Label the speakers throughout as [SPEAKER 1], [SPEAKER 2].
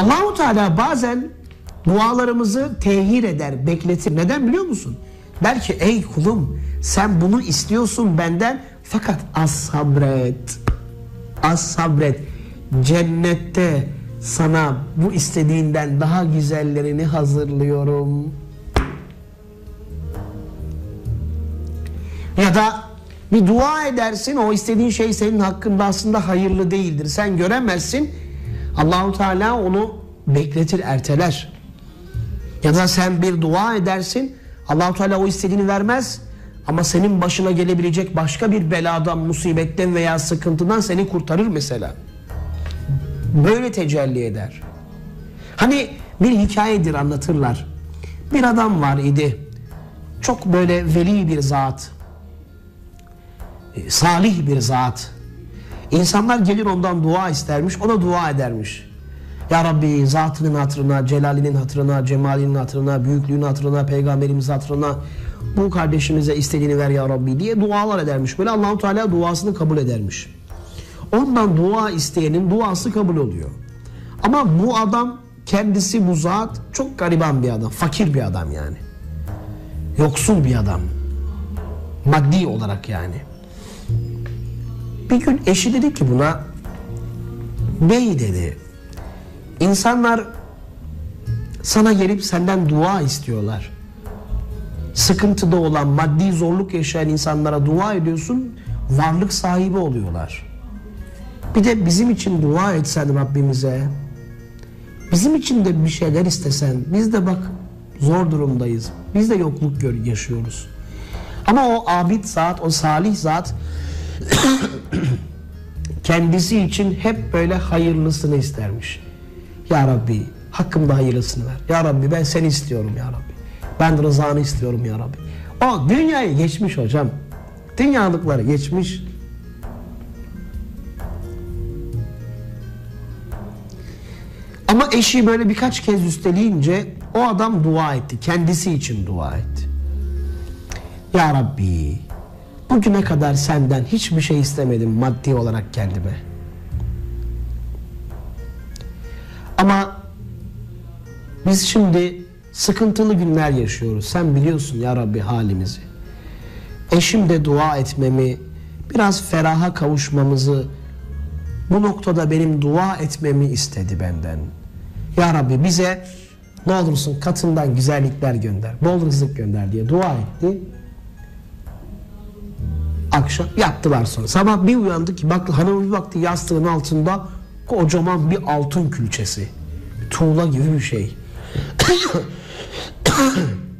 [SPEAKER 1] Allahu Teala bazen dualarımızı tehir eder, bekletir. Neden biliyor musun? Der ki ey kulum sen bunu istiyorsun benden fakat az sabret. Az sabret. Cennette sana bu istediğinden daha güzellerini hazırlıyorum. Ya da bir dua edersin o istediğin şey senin hakkında aslında hayırlı değildir. Sen göremezsin. Allahu Teala onu bekletir, erteler. Ya da sen bir dua edersin. Allahu Teala o istediğini vermez. Ama senin başına gelebilecek başka bir beladan, musibetten veya sıkıntıdan seni kurtarır mesela. Böyle tecelli eder. Hani bir hikayedir anlatırlar. Bir adam var idi. Çok böyle veli bir zat. Salih bir zat. İnsanlar gelir ondan dua istermiş, o da dua edermiş. Ya Rabbi zatının hatırına, celalinin hatırına, cemalinin hatırına, büyüklüğün hatırına, peygamberimiz hatırına bu kardeşimize istediğini ver ya Rabbi diye dualar edermiş. Böyle Allahu Teala duasını kabul edermiş. Ondan dua isteyenin duası kabul oluyor. Ama bu adam kendisi bu zat çok gariban bir adam, fakir bir adam yani. Yoksul bir adam. Maddi olarak yani. Bir gün eşi dedi ki buna Bey dedi İnsanlar sana gelip senden dua istiyorlar. Sıkıntıda olan, maddi zorluk yaşayan insanlara dua ediyorsun, varlık sahibi oluyorlar. Bir de bizim için dua etsen Rabbimize, bizim için de bir şeyler istesen, biz de bak zor durumdayız, biz de yokluk yaşıyoruz. Ama o abid zat, o salih zat kendisi için hep böyle hayırlısını istermiş. Ya Rabbi hakkımda hayırlısını ver. Ya Rabbi ben seni istiyorum ya Rabbi. Ben rızanı istiyorum ya Rabbi. O dünyayı geçmiş hocam. Dünyalıkları geçmiş. Ama eşi böyle birkaç kez üsteleyince o adam dua etti. Kendisi için dua etti. Ya Rabbi bugüne kadar senden hiçbir şey istemedim maddi olarak kendime. Ama biz şimdi sıkıntılı günler yaşıyoruz. Sen biliyorsun ya Rabbi halimizi. Eşim de dua etmemi, biraz feraha kavuşmamızı, bu noktada benim dua etmemi istedi benden. Ya Rabbi bize ne olursun katından güzellikler gönder, bol rızık gönder diye dua etti. Akşam yaptılar sonra. Sabah bir uyandı ki bak hanım bir baktı yastığın altında kocaman bir altın külçesi. Tuğla gibi bir şey.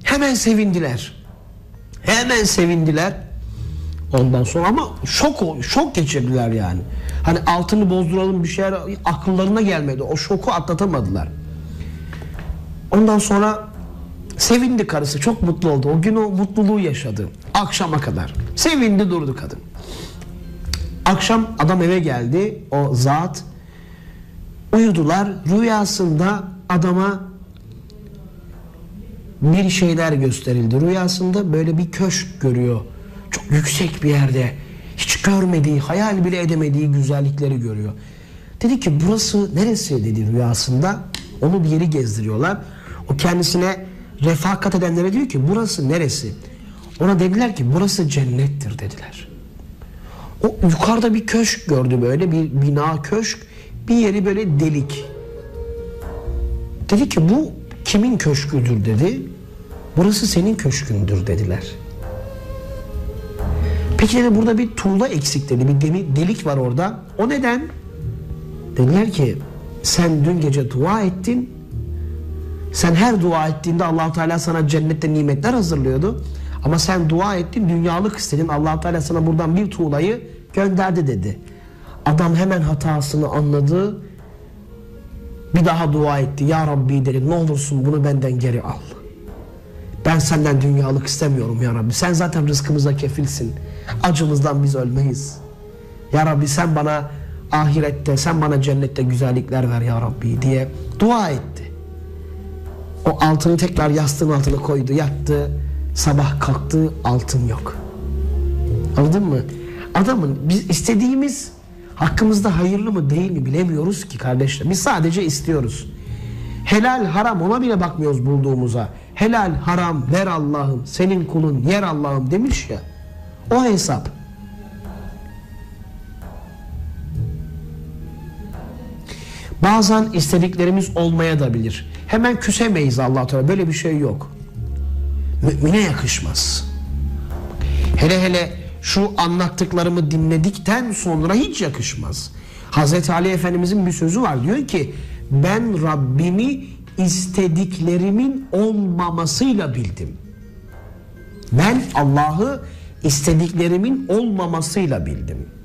[SPEAKER 1] Hemen sevindiler. Hemen sevindiler. Ondan sonra ama şok şok geçirdiler yani. Hani altını bozduralım bir şeyler akıllarına gelmedi. O şoku atlatamadılar. Ondan sonra sevindi karısı. Çok mutlu oldu. O gün o mutluluğu yaşadı. Akşama kadar. Sevindi durdu kadın. Akşam adam eve geldi. O zat uyudular. Rüyasında adama bir şeyler gösterildi. Rüyasında böyle bir köşk görüyor. Çok yüksek bir yerde. Hiç görmediği, hayal bile edemediği güzellikleri görüyor. Dedi ki burası neresi dedi rüyasında. Onu bir yeri gezdiriyorlar. O kendisine refakat edenlere diyor ki burası neresi? Ona dediler ki burası cennettir dediler. O yukarıda bir köşk gördü böyle bir bina köşk. Bir yeri böyle delik. Dedi ki bu kimin köşküdür dedi. Burası senin köşkündür dediler. Peki dedi burada bir tuğla eksik dedi. Bir delik var orada. O neden? Dediler ki sen dün gece dua ettin. Sen her dua ettiğinde allah Teala sana cennette nimetler hazırlıyordu. Ama sen dua ettin, dünyalık istedin. allah Teala sana buradan bir tuğlayı gönderdi dedi. Adam hemen hatasını anladı. Bir daha dua etti. Ya Rabbi dedi ne olursun bunu benden geri al. Ben senden dünyalık istemiyorum ya Rabbi. Sen zaten rızkımıza kefilsin. Acımızdan biz ölmeyiz. Ya Rabbi sen bana ahirette, sen bana cennette güzellikler ver ya Rabbi diye dua etti. O altını tekrar yastığın altına koydu, yattı. Sabah kalktı, altın yok. Anladın mı? Adamın biz istediğimiz hakkımızda hayırlı mı değil mi bilemiyoruz ki kardeşler. Biz sadece istiyoruz. Helal haram ona bile bakmıyoruz bulduğumuza. Helal haram ver Allah'ım senin kulun yer Allah'ım demiş ya. O hesap. Bazen istediklerimiz olmaya da bilir. Hemen küsemeyiz Allah Teala. Böyle bir şey yok. Mümine yakışmaz. Hele hele şu anlattıklarımı dinledikten sonra hiç yakışmaz. Hazreti Ali Efendimizin bir sözü var. Diyor ki ben Rabbimi istediklerimin olmamasıyla bildim. Ben Allah'ı istediklerimin olmamasıyla bildim.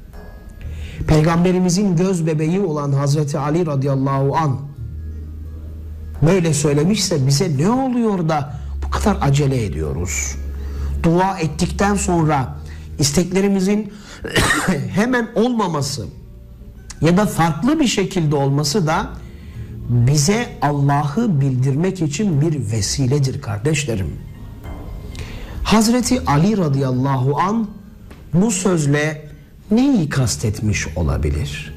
[SPEAKER 1] Peygamberimizin göz bebeği olan Hazreti Ali radıyallahu an böyle söylemişse bize ne oluyor da bu kadar acele ediyoruz? Dua ettikten sonra isteklerimizin hemen olmaması ya da farklı bir şekilde olması da bize Allah'ı bildirmek için bir vesiledir kardeşlerim. Hazreti Ali radıyallahu an bu sözle neyi kastetmiş olabilir?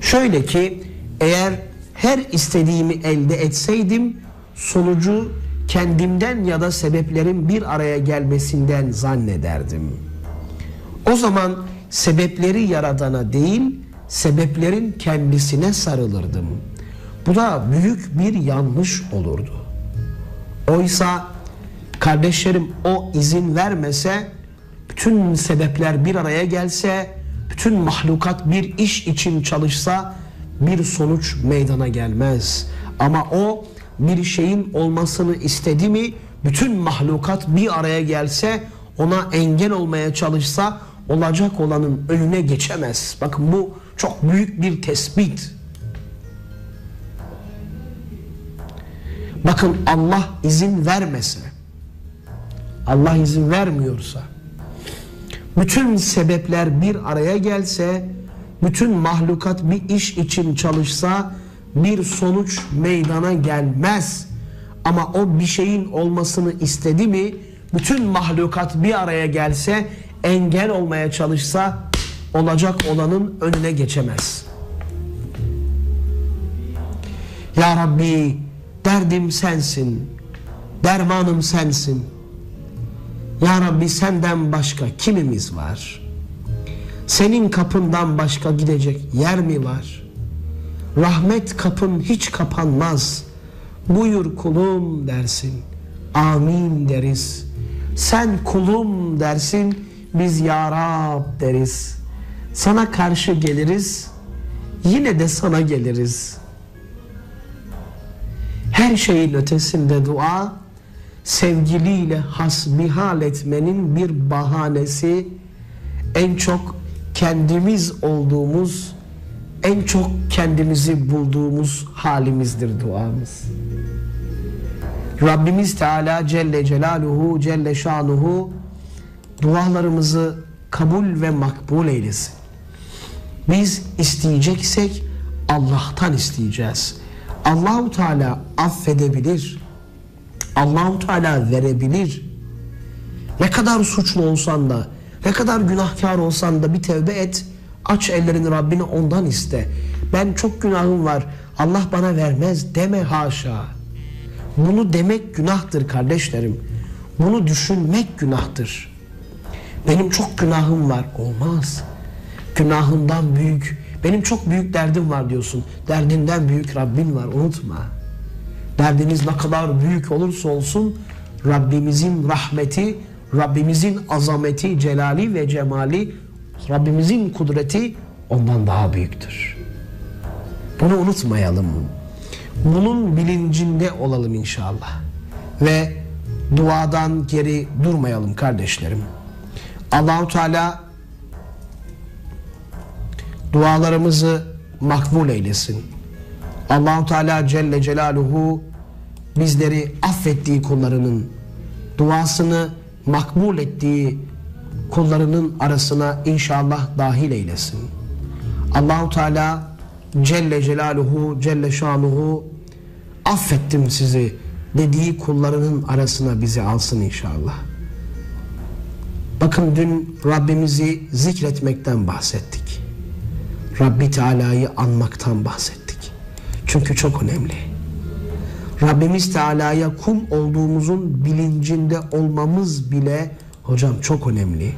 [SPEAKER 1] Şöyle ki eğer her istediğimi elde etseydim sonucu kendimden ya da sebeplerin bir araya gelmesinden zannederdim. O zaman sebepleri yaradana değil sebeplerin kendisine sarılırdım. Bu da büyük bir yanlış olurdu. Oysa kardeşlerim o izin vermese bütün sebepler bir araya gelse bütün mahlukat bir iş için çalışsa bir sonuç meydana gelmez. Ama o bir şeyin olmasını istedi mi bütün mahlukat bir araya gelse ona engel olmaya çalışsa olacak olanın önüne geçemez. Bakın bu çok büyük bir tespit. Bakın Allah izin vermese, Allah izin vermiyorsa, bütün sebepler bir araya gelse, bütün mahlukat bir iş için çalışsa, bir sonuç meydana gelmez. Ama o bir şeyin olmasını istedi mi, bütün mahlukat bir araya gelse, engel olmaya çalışsa, olacak olanın önüne geçemez. Ya Rabbi, derdim sensin, dermanım sensin. Ya Rabbi senden başka kimimiz var? Senin kapından başka gidecek yer mi var? Rahmet kapın hiç kapanmaz. Buyur kulum dersin. Amin deriz. Sen kulum dersin. Biz ya Rab deriz. Sana karşı geliriz. Yine de sana geliriz. Her şeyin ötesinde dua sevgiliyle hasbihal etmenin bir bahanesi en çok kendimiz olduğumuz en çok kendimizi bulduğumuz halimizdir duamız. Rabbimiz Teala Celle Celaluhu Celle Şanuhu dualarımızı kabul ve makbul eylesin. Biz isteyeceksek Allah'tan isteyeceğiz. Allahu Teala affedebilir. Allahu Teala verebilir. Ne kadar suçlu olsan da, ne kadar günahkar olsan da bir tevbe et. Aç ellerini Rabbine ondan iste. Ben çok günahım var. Allah bana vermez deme haşa. Bunu demek günahtır kardeşlerim. Bunu düşünmek günahtır. Benim çok günahım var. Olmaz. Günahından büyük. Benim çok büyük derdim var diyorsun. Derdinden büyük Rabbin var. Unutma. Derdiniz ne kadar büyük olursa olsun Rabbimizin rahmeti, Rabbimizin azameti, celali ve cemali, Rabbimizin kudreti ondan daha büyüktür. Bunu unutmayalım. Bunun bilincinde olalım inşallah. Ve duadan geri durmayalım kardeşlerim. Allahu Teala dualarımızı makbul eylesin. Allahu Teala Celle Celaluhu bizleri affettiği kullarının duasını makbul ettiği kullarının arasına inşallah dahil eylesin. Allahu Teala Celle Celaluhu Celle Şanuhu affettim sizi dediği kullarının arasına bizi alsın inşallah. Bakın dün Rabbimizi zikretmekten bahsettik. Rabbi Teala'yı anmaktan bahsettik. Çünkü çok önemli. Rabbimiz Teala'ya kul olduğumuzun bilincinde olmamız bile hocam çok önemli.